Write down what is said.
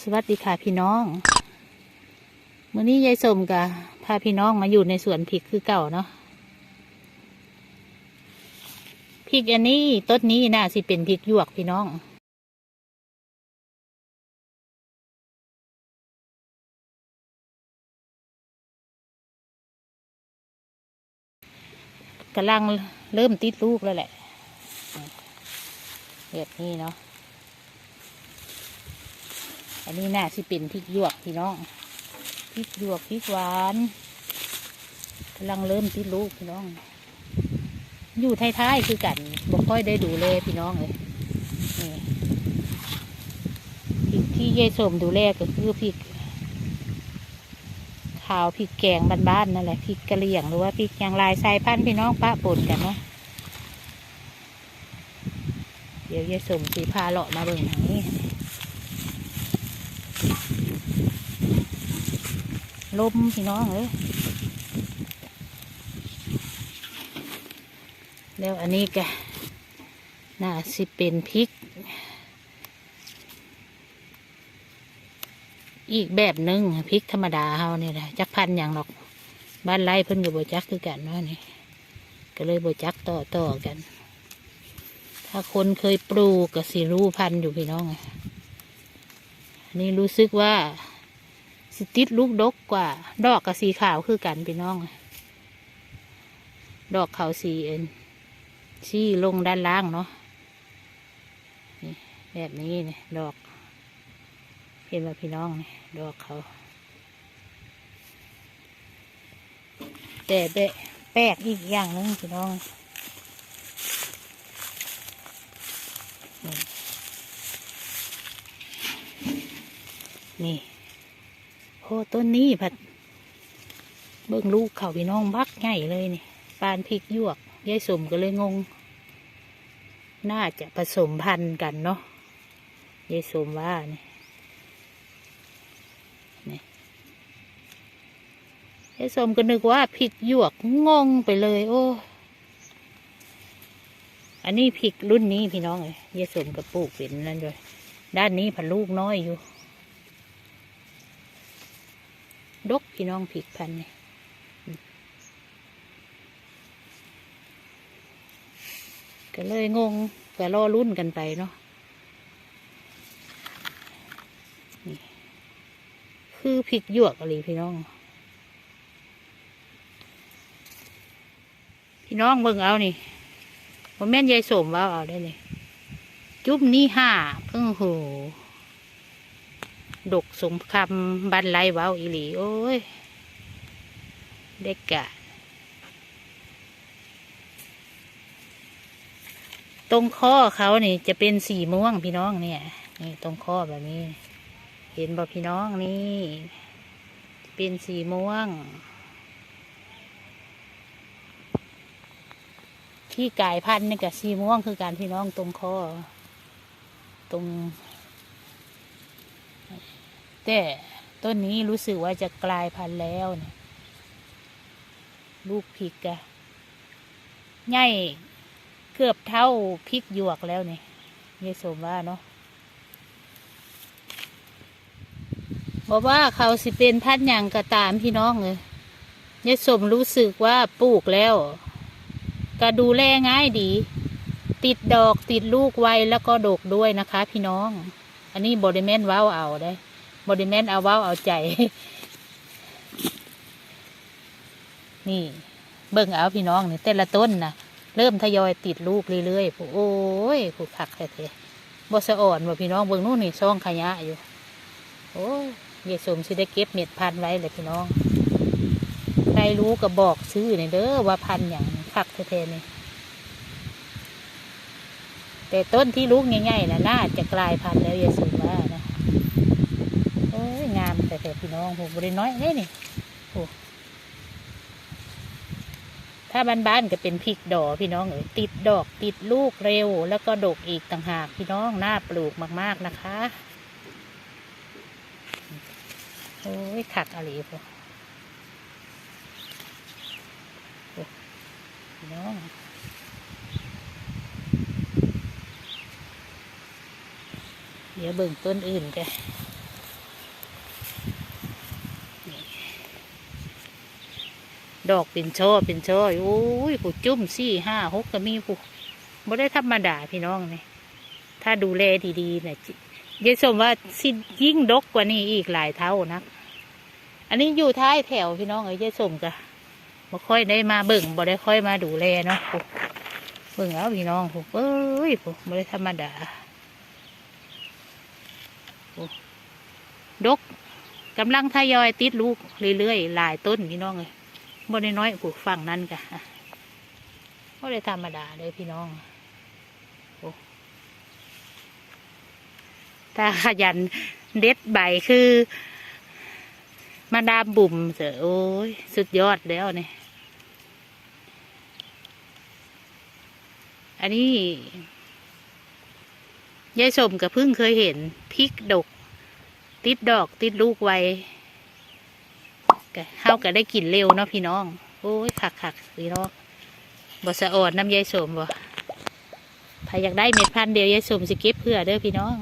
สวัสดีค่ะพี่น้องมื้อนี้ยายสมกับพาพี่น้องมาอยู่ในสวนพริกคือเก่าเนาะพริกอันนี้ต้นนี้น่าสิเป็นพริกหยวกพี่น้องกำลังเริ่มติดลูกแล้วแหละแบบนี้เนาะ นนี้น่าสิเป็นพริกหยวกพี่น้อง พริกหยวกพริกหวานกำลังเริ่มติดลูกพี่น้อง อยู่ท้ายๆคือกันบ่ค่อยได้ดูเลยพี่น้องเลยพริกที่ยายสมดูแลก็คือพริกขาวพริกแกงบ้านๆนั่นแหละพริกกะเหรี่ยงหรือว่าพริกยางลายสายพันธุ์พี่น้องปะปนกันเนาะเดี๋ยวยายสมสีพาเลาะมาเบิ่งทางนี้ ลมพี่น้องเอ้ยแล้วอันนี้ก็น่าสิเป็นพริก อีกแบบหนึ่งพริกธรรมดาเฮานี่แหละจักพันอย่างหรอก บ้านไร่เพิ่นกับบจักคือกันเนาะนี่ก็เลยบจักต่อต่อกัน ถ้าคนเคยปลูกก็สิรู้พันอยู่พี่น้องไง นนี่รู้สึกว่าสติดลูกดกกว่า ดอกกับสีขาวคือกันพี่น้อง ดอกขาวสีเอ็นชี้ลงด้านล่างเนาะแบบนี้เนี่ยดอก เห็นไหมพี่น้องนี่ดอกเขา แต่แบะแปลกอีกอย่างหนึงพี่น้อง นี่โอ้ต้นนี้ผัด เบิ่งลูกเขาพี่น้องบักใหญ่เลยนี่ปานพริกยวกยายสมก็เลยงง น่าจะผสมพันธุ์กันเนาะยายสมว่านี่นี่ยายสมก็นึกว่าพริกยวกงงไปเลย โอ้อันนี้พริกรุ่นนี้พี่น้องเลยยายสมก็ปลูกเป็นนั่นเลยด้านนี้ผันลูกน้อยอยู่ ดกพี่น้องผิกพันนี่ก็เลยงงก็รอรุ่นกันไปเนาะนี่คือพริกหยวกอะไรพี่น้อง พี่น้องเบิ่งเอานี่ผมแม่นยายสมว่าเอาได้เลยจุ๊บนี่ห้าเพิ่งโห ดกสมคำบันไลเว้าอีหลี โอ้ยเด็กกะ ตรงข้อเขานี่จะเป็นสีม่วงพี่น้องเนี่ย นี่ตรงข้อแบบนี้ เห็นบ่พี่น้องนี่ เป็นสีม่วง ที่กายพันธุ์นี่กับสีม่วงคือการพี่น้องตรงข้อ ตรง แต่ต้นนี้รู้สึกว่าจะกลายพันธุ์แล้วเนี่ยลูกพริกอะใหญ่เกือบเท่าพริกหยวกแล้วเนี่ยยายสมว่าเนาะบอกว่าเขาสิเป็นพันธุ์ยังก็ตามพี่น้องเลยยายสมรู้สึกว่าปลูกแล้ว ก็ดูแลง่ายดี ติดดอกติดลูกไวแล้วก็ดกด้วยนะคะ พี่น้อง อันนี้บริเมนว้าวเอาได้ บริเมนเอาเว้าเอาใจ นี่ เบิ่งเอาพี่น้องนี่แต่ละต้นนะเริ่มทยอยติดลูกเรื่อยๆผู้โอ้ยผู้ผักแท้ๆบ่สะอ่อนบ่พี่น้องเบิ่งนู่นนี่ซองขยะอยู่ โอ้ยเยสมสิได้เก็บเม็ดพันไว้เลยพี่น้องใครรู้ก็บอกซื้อเนี่ยเด้อว่าพันอย่างผักแท้ๆนี่แต่ต้นที่ลูกง่ายๆนะน่าจะกลายพันธุ์แล้วเยสมว่านะโอ้า แต่แต่พี่น้องผมบริน้อยเด้นี่โอ้ถ้าบ้านๆก็เป็นพริกดอกพี่น้องเอ๋ยติดดอกติดลูกเร็ว แล้วก็ดกอีกต่างหากพี่น้องน่าปลูกมากๆนะคะโอ้ยขักอะไรพวกพี่น้องเดี๋ยวเบิ่งต้นอื่นกัน ดอกเป็นช่อเป็นช่อโอ้ยผู้จุ่มสี่ห้าหกก็มีผู้บ่ได้ธรรมดาพี่น้องนี่ถ้าดูแลดีๆเนี่ยยายสมว่าสิยิ่งดกกว่านี้อีกหลายเท่านักอันนี้อยู่ท้ายแถวพี่น้องเอ้ยยายสมกะบ่ค่อยได้มาเบิ่งบ่ได้ค่อยมาดูแลเนาะผู้เบิ่งเอาพี่น้องผู้เอ้ยผู้บ่ได้ธรรมดาดกกำลังทยอยติดลูกเรื่อยๆหลายต้นพี่น้องเลย บ่ได้น้อยผู้ฝั่งนั้นกะบ่ได้ธรรมดาเลยพี่น้องโอถ้าขยันเด็ดใบคือ มาดามบุ่มเสอโอ้ย สุดยอดแล้วเนี่ยอันนี้ยายสมกับพิ่งเคยเห็นพริกดก ติดดอกติดลูกไว ก็เฮาก็ได้กินเร็วเนาะพี่น้อง โอ้ยขักขักพี่น้องบ่สะอดน้ำยายสมบ่ถ้าอยากได้เม็ดพันธุ์เดียวยายสมสิเก็บเพื่อเด้อพี่น้อง